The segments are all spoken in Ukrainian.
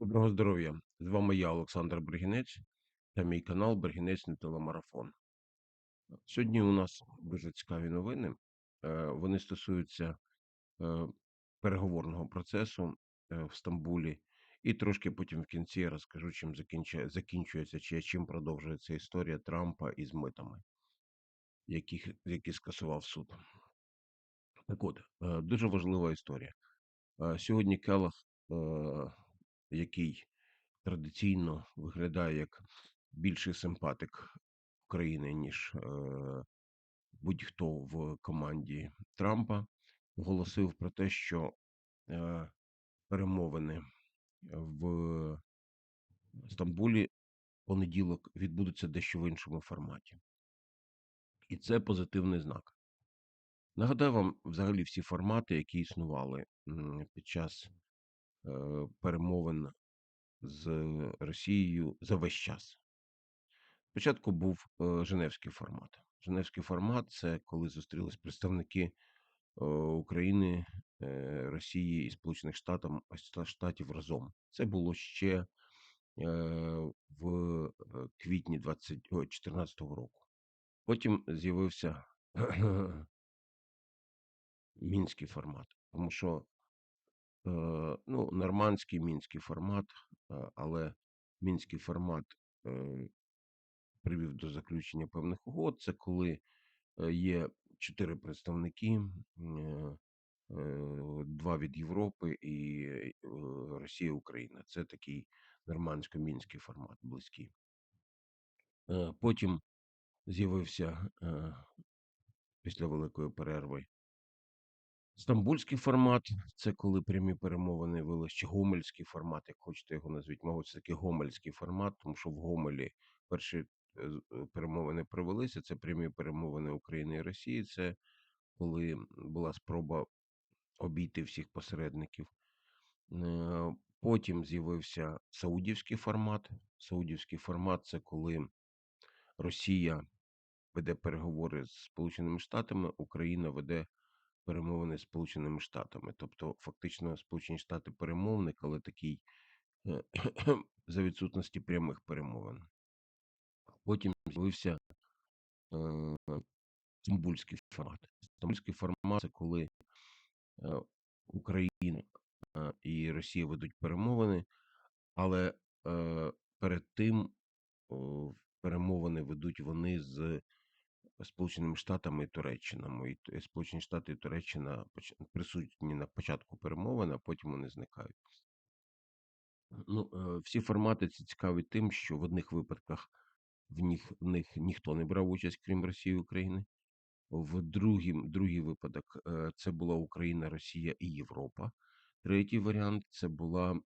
Доброго здоров'я! З вами я, Олександр Бригінець, та мій канал Бригінець телемарафон. Сьогодні у нас дуже цікаві новини. Е, Вони стосуються е, переговорного процесу е, в Стамбулі, і трошки потім в кінці я розкажу, чим закінчується чи чим продовжується історія Трампа із митами, яких, які скасував суд. Так от, дуже важлива історія. Сьогодні Келах, який традиційно виглядає як більший симпатик України, ніж е, будь-хто в команді Трампа, оголосив про те, що е, перемовини в Стамбулі понеділок відбудуться дещо в іншому форматі. І це позитивний знак. Нагадаю вам взагалі всі формати, які існували під час перемовин з Росією за весь час. Спочатку був е, Женевський формат. Женевський формат це коли зустрілись представники е, України, е, Росії і Сполучених Штатів, разом. Це було ще в квітні 2014 року. Потім з'явився мінський формат, тому що ну, нормандський мінський формат, е, але мінський формат е, привів до заключення певних угод. Це коли е, є чотири представники, е, е, два від Європи і е, Росія, Україна. Це такий нормандсько-мінський формат близький. Е, Потім з'явився е, після великої перерви Стамбульський формат це коли прямі перемовини велись, чи гомельський формат, як хочете його назвіть, мабуть, це такий гомельський формат, тому що в Гомелі перші е, е, перемовини провелися. Це прямі перемовини України і Росії. Це коли була спроба обійти всіх посередників. Е, Потім з'явився саудівський формат. Саудівський формат це коли Росія веде переговори з Сполученими Штатами, Україна веде перемовини з Сполученими Штатами. Тобто, фактично, Сполучені Штати перемовник, але такий е, за відсутності прямих перемовин. Потім з'явився е, формат. Стамбульський формат це коли е, Україна е, і Росія ведуть перемовини, але е, перед тим о, перемовини ведуть вони з Сполученими Штатами і Туреччиною. І Сполучені Штати і Туреччина присутні на початку перемовин, а потім вони зникають. Ну, е, всі формати ці цікаві тим, що в одних випадках в них, в них ніхто не брав участь, крім Росії і України. В другім, другий випадок е, це була Україна, Росія і Європа. Третій варіант це була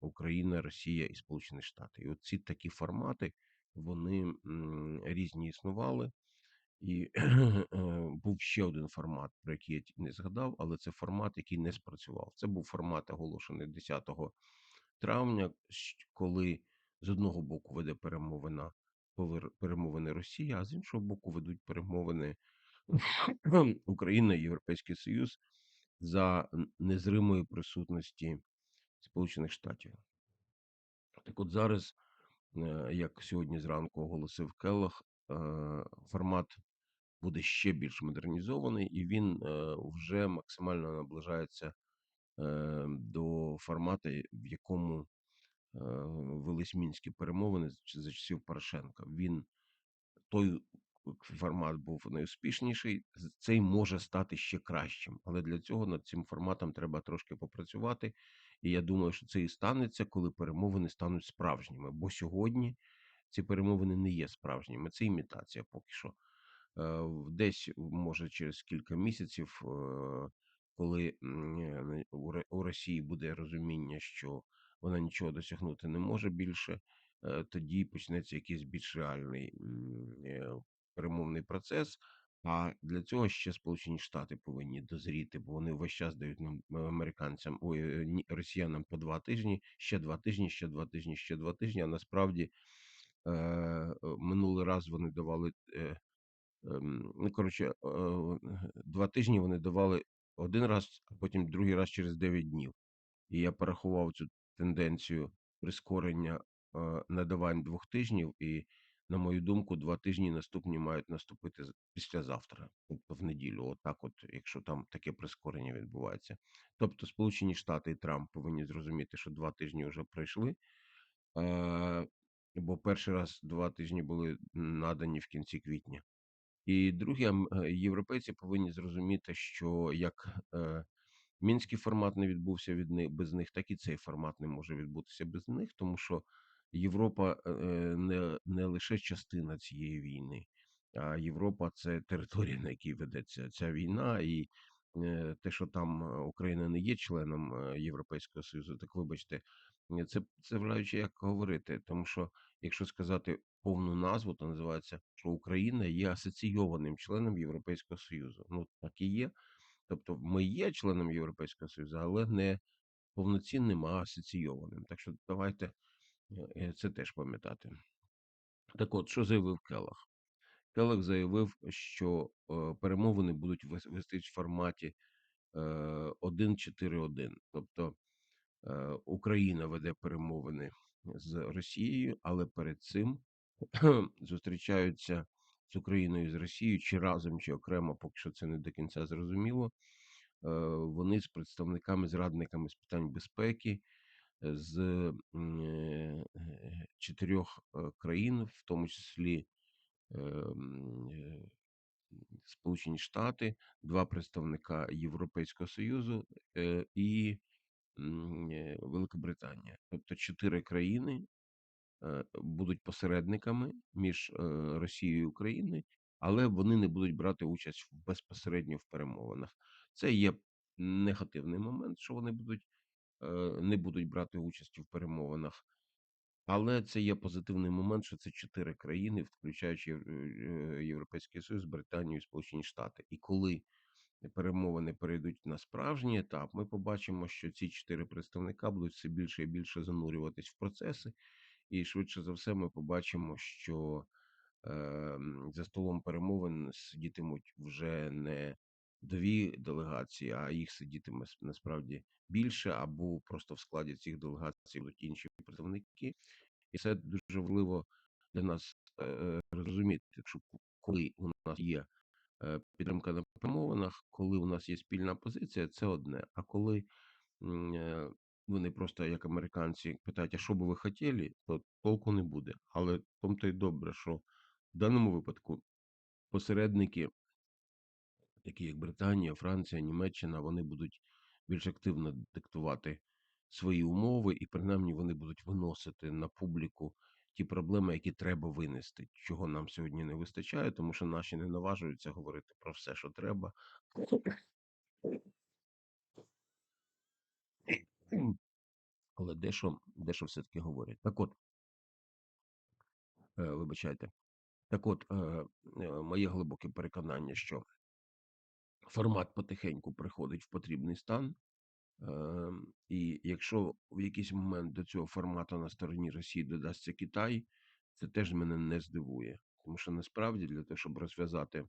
Україна, Росія і Сполучені Штати. І от ці такі формати вони різні існували. І е, був ще один формат, про який я не згадав, але це формат, який не спрацював. Це був формат, оголошений 10 травня, коли з одного боку веде перемовина перемовини Росія, а з іншого боку ведуть перемовини Україна і Європейський Союз за незримої присутності Сполучених Штатів. Так от зараз, е, як сьогодні зранку оголосив Келлах, е, формат буде ще більш модернізований, і він е, вже максимально наближається е, до формату, в якому е, велись мінські перемовини за часів Порошенка. Він той формат був найуспішніший. Цей може стати ще кращим, але для цього над цим форматом треба трошки попрацювати. І я думаю, що це і станеться, коли перемовини стануть справжніми. Бо сьогодні ці перемовини не є справжніми. Це імітація поки що. В- Десь може через кілька місяців, е, коли у Росії буде розуміння, що вона нічого досягнути не може більше, е, тоді почнеться якийсь більш реальний е, перемовний процес. А для цього ще Сполучені Штати повинні дозріти, бо вони весь час дають нам американцям ой, росіянам по два тижні, ще два тижні, ще два тижні, ще два тижні. А насправді е, минулий раз вони давали. Ну, коротше, е, два тижні вони давали один раз, а потім другий раз через 9 днів. І я порахував цю тенденцію прискорення е, надавань двох тижнів, і, на мою думку, два тижні наступні мають наступити післязавтра, тобто в неділю. Отак, от, якщо там таке прискорення відбувається. Тобто, Сполучені Штати і Трамп повинні зрозуміти, що два тижні вже пройшли. Е, бо перший раз два тижні були надані в кінці квітня. І друге, е, європейці повинні зрозуміти, що як е, мінський формат не відбувся від них без них, так і цей формат не може відбутися без них, тому що Європа е, не, не лише частина цієї війни, а Європа це територія, на якій ведеться ця війна, і е, те, що там е, Україна не є членом е, Європейського Союзу, так вибачте, це це вражаюче, як говорити, тому що якщо сказати повну назву, то називається, що Україна є асоційованим членом Європейського Союзу. Ну так і є. Тобто, ми є членом Європейського Союзу, але не повноцінним, а асоційованим. Так що давайте е, це теж пам'ятати. Так от, що заявив Келлах? Келлах заявив, що е, перемовини будуть вес- вестись в форматі е, 1-4-1. Тобто е, Україна веде перемовини з Росією, але перед цим зустрічаються з Україною з Росією чи разом, чи окремо, поки що це не до кінця зрозуміло. Е, Вони з представниками, зрадниками з питань безпеки е, з е, е, чотирьох е, країн, в тому числі е, е, Сполучені Штати, два представника Європейського Союзу е, і е, Великобританія. Тобто чотири країни е, будуть посередниками між е, Росією і Україною, але вони не будуть брати участь в- безпосередньо в перемовинах. Це є негативний момент, що вони будуть не будуть брати участь в перемовинах. Але це є позитивний момент, що це чотири країни, включаючи Єв- Європейський Союз, Британію і Сполучені Штати. І коли перемовини перейдуть на справжній етап, ми побачимо, що ці чотири представника будуть все більше і більше занурюватись в процеси, і швидше за все, ми побачимо, що е, за столом перемовин сидітимуть вже не дві делегації, а їх сидітиме насправді більше, або просто в складі цих делегацій будуть інші представники. І це дуже важливо для нас е, розуміти, що коли у нас є е, підтримка на перемовинах, коли у нас є спільна позиція, це одне. А коли е, вони просто як американці питають, а що би ви хотіли, то толку не буде. Але тому то й добре, що в даному випадку посередники, такі як Британія, Франція, Німеччина, вони будуть більш активно диктувати свої умови, і принаймні вони будуть виносити на публіку ті проблеми, які треба винести, чого нам сьогодні не вистачає, тому що наші не наважуються говорити про все, що треба. Але дещо, дещо все-таки говорять. Так от, е, вибачайте. Так от, е, е, моє глибоке переконання, що формат потихеньку приходить в потрібний стан. Е, і якщо в якийсь момент до цього формату на стороні Росії додасться Китай, це теж мене не здивує. Тому що насправді для того, щоб розв'язати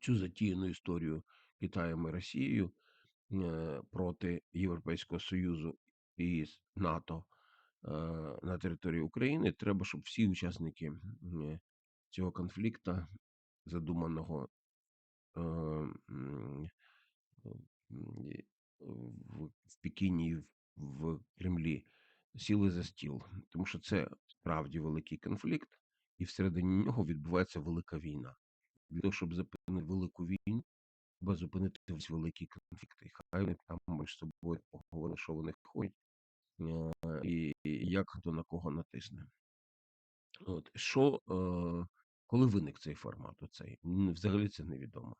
цю затіяну історію Китаєм і Росією е, проти Європейського Союзу і НАТО е, на території України, треба, щоб всі учасники цього конфлікту, задуманого е, в, Пекіні в, Кремлі сіли за стіл, тому що це справді великий конфлікт, і всередині нього відбувається велика війна. Для того, щоб зупинити велику війну, треба зупинити весь великий конфлікт. І хай вони там між собою поговорили, що вони хочуть, е, і як хто на кого натисне. От що е, коли виник цей формат? Оцей взагалі це невідомо.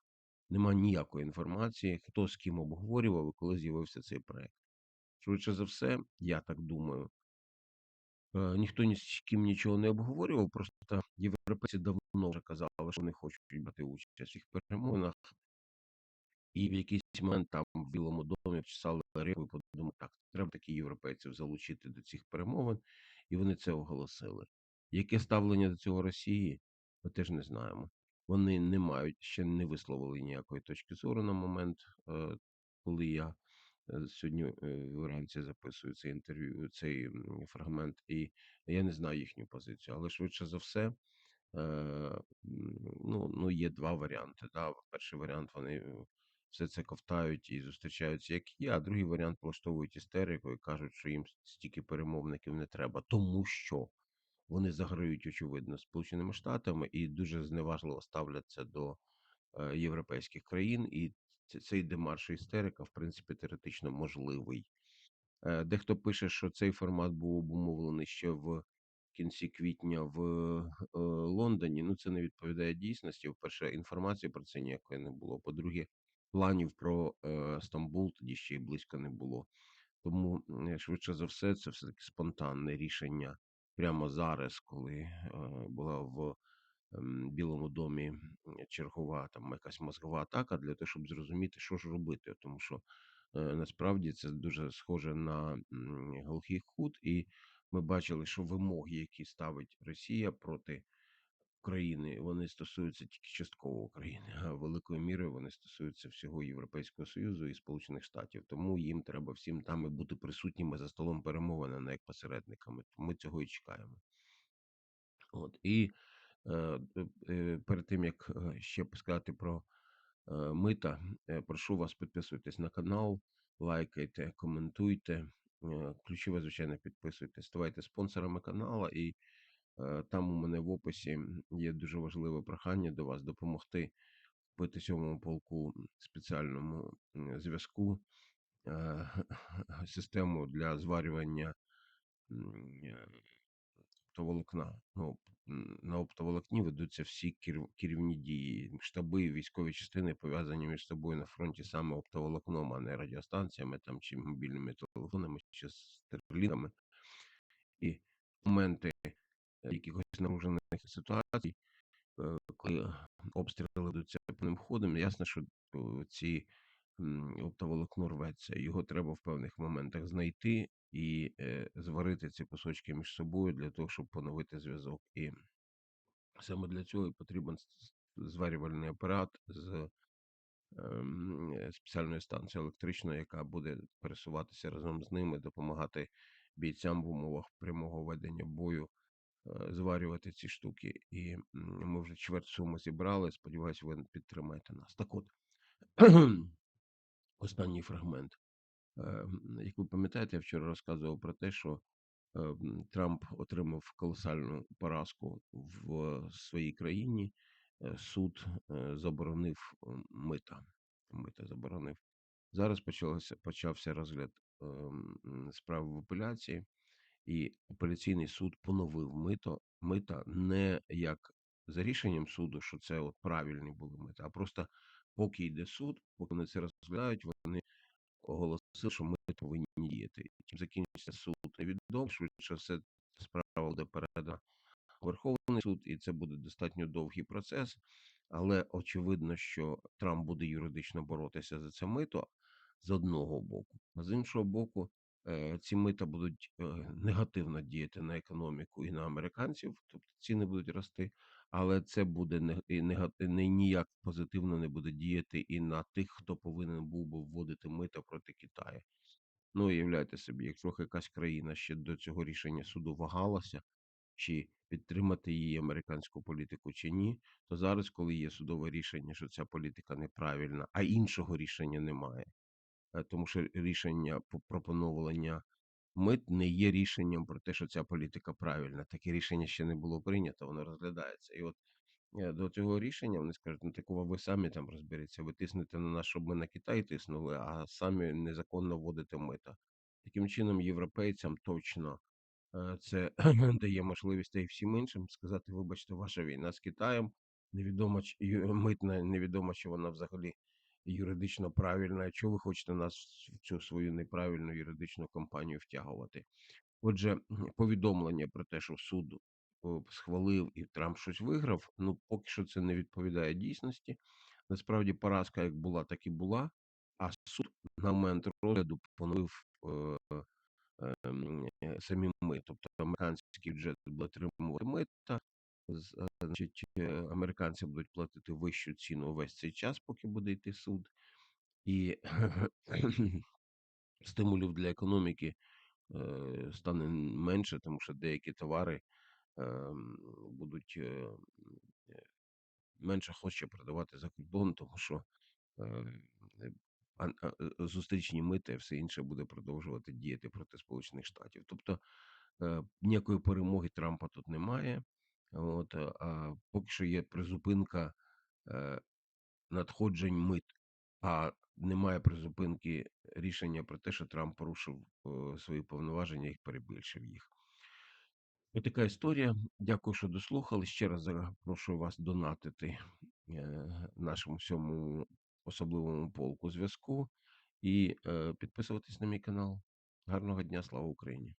Нема ніякої інформації, хто з ким обговорював коли з'явився цей проект. Швидше за все, я так думаю. е, Ніхто ні з ким нічого не обговорював, просто європейці давно вже казали, що вони хочуть брати участь в цих перемовинах. І в якийсь момент там в Білому домі вчесали репу і подумали, так, треба таки європейців залучити до цих перемовин, і вони це оголосили. Яке ставлення до цього Росії, ми теж не знаємо. Вони не мають ще не висловили ніякої точки зору на момент, е, коли я Е, сьогодні, е, вранці записую це інтерв'ю, цей, фрагмент, і я не знаю їхню позицію. Але швидше за все, ну ну, є 2 варіанти, да. Перший варіант, вони, все це ковтають і зустрічаються як є, а другий варіант влаштовують істерику і кажуть, що їм стільки перемовників не треба, тому що вони заграють, очевидно, Сполученими Штатами і дуже зневажливо ставляться до, е, європейських країн, і цей демарш істерика, в принципі, теоретично можливий. Е, дехто пише, що цей формат був обумовлений ще в кінці квітня в, е, Лондоні. Ну, це не відповідає дійсності. По-перше, інформації про це ніякої не було. По-друге, планів про, Стамбул тоді ще й близько не було. Тому, швидше за все, це все-таки спонтанне рішення прямо зараз, коли, е, була в, ем, Білому домі, чергова там якась мозгова атака для того, щоб зрозуміти, що ж робити. Тому що, е, насправді це дуже схоже на, глухий кут, і ми бачили, що вимоги, які ставить Росія проти України, вони стосуються тільки частково України, а великою мірою вони стосуються всього Європейського Союзу і Сполучених Штатів. Тому їм треба всім там і бути присутніми за столом перемовин, не як посередниками. Ми цього і чекаємо. От і, е, е, е, перед тим як, е, ще сказати про, е, мита, е, прошу вас підписуйтесь на канал, лайкайте, коментуйте. Е, ключове, звичайно, підписуйтесь, ставайте спонсорами каналу, і, там у мене в описі є дуже важливе прохання до вас допомогти купити 7 полку спеціальному, зв'язку, е, систему для зварювання, е, оптоволокна. Ну, на оптоволокні ведуться всі керівні дії. Штаби, військові частини пов'язані між собою на фронті саме оптоволокном, а не радіостанціями там чи мобільними телефонами, чи старлінками. І моменти, е, якихось напружених ситуацій, е, коли обстріли ведуться повним ходом, ясно, що, е, ці, оптоволокно рветься. Його треба в певних моментах знайти і, е, зварити ці кусочки між собою для того, щоб поновити зв'язок. І саме для цього потрібен зварювальний апарат з, ем, е, спеціальною станцією електричною, яка буде пересуватися разом з ними, допомагати бійцям в умовах прямого ведення бою, е, зварювати ці штуки. І, ми вже чверть суми зібрали. Сподіваюсь, ви підтримаєте нас. Так от, останній фрагмент. Як ви пам'ятаєте, я вчора розказував про те, що, ем, Трамп отримав колосальну поразку в своїй країні. Суд, заборонив, мита. Мита заборонив. Зараз почалося почався розгляд, справи в апеляції, і апеляційний суд поновив мито мита не як за рішенням суду, що це от правильні були мита, а просто поки йде суд, поки вони це розглядають, вони оголосили, що ми повинні діяти. Чим закінчиться суд, невідомо. Швидше все, справа буде передана Верховний суд, і це буде достатньо довгий процес. Але очевидно, що Трамп буде юридично боротися за це мито з одного боку, а з іншого боку, ці мита будуть е, негативно діяти на економіку і на американців, тобто ціни будуть рости. Але це буде не ніяк позитивно не буде діяти і на тих, хто повинен був би вводити мита проти Китаю. Ну, уявляєте собі, якщо якась країна ще до цього рішення суду вагалася, чи підтримати її американську політику, чи ні, то зараз, коли є судове рішення, що ця політика неправильна, а іншого рішення немає, е, тому що рішення про поновлення мит не є рішенням про те, що ця політика правильна. Таке рішення ще не було прийнято, воно розглядається. І от е, до цього рішення вони скажуть: ну такого ви самі там розберіться, ви тиснете на нас, щоб ми на Китай тиснули, а самі незаконно вводите мита. Таким чином, європейцям точно е, це дає можливість та й всім іншим сказати: вибачте, ваша війна з Китаєм, невідомо митна, невідомо, чи вона взагалі юридично правильна. Чого ви хочете нас в цю свою неправильну юридичну кампанію втягувати? Отже, повідомлення про те, що суд схвалив і Трамп щось виграв, ну поки що це не відповідає дійсності. Насправді поразка як була, так і була. А суд на момент розгляду поновив е, е, самі ми, тобто американський бюджет буде отримувати мита, е, значить, е, американці будуть платити вищу ціну весь цей час, поки буде йти суд. І стимулів для економіки е, стане менше, тому що деякі товари ем, будуть е, е, менше хоче продавати за кордон, тому що е, е, е, зустрічні мити все інше буде продовжувати діяти проти Сполучених Штатів. Тобто е, ніякої перемоги Трампа тут немає. От, а поки що є призупинка е, надходжень мит, а немає призупинки рішення про те, що Трамп порушив е, свої повноваження, їх перебільшив їх. Ось така історія. Дякую, що дослухали. Ще раз запрошую вас донатити е, нашому сьомому особливому полку зв'язку і е, підписуватись на мій канал. Гарного дня, слава Україні!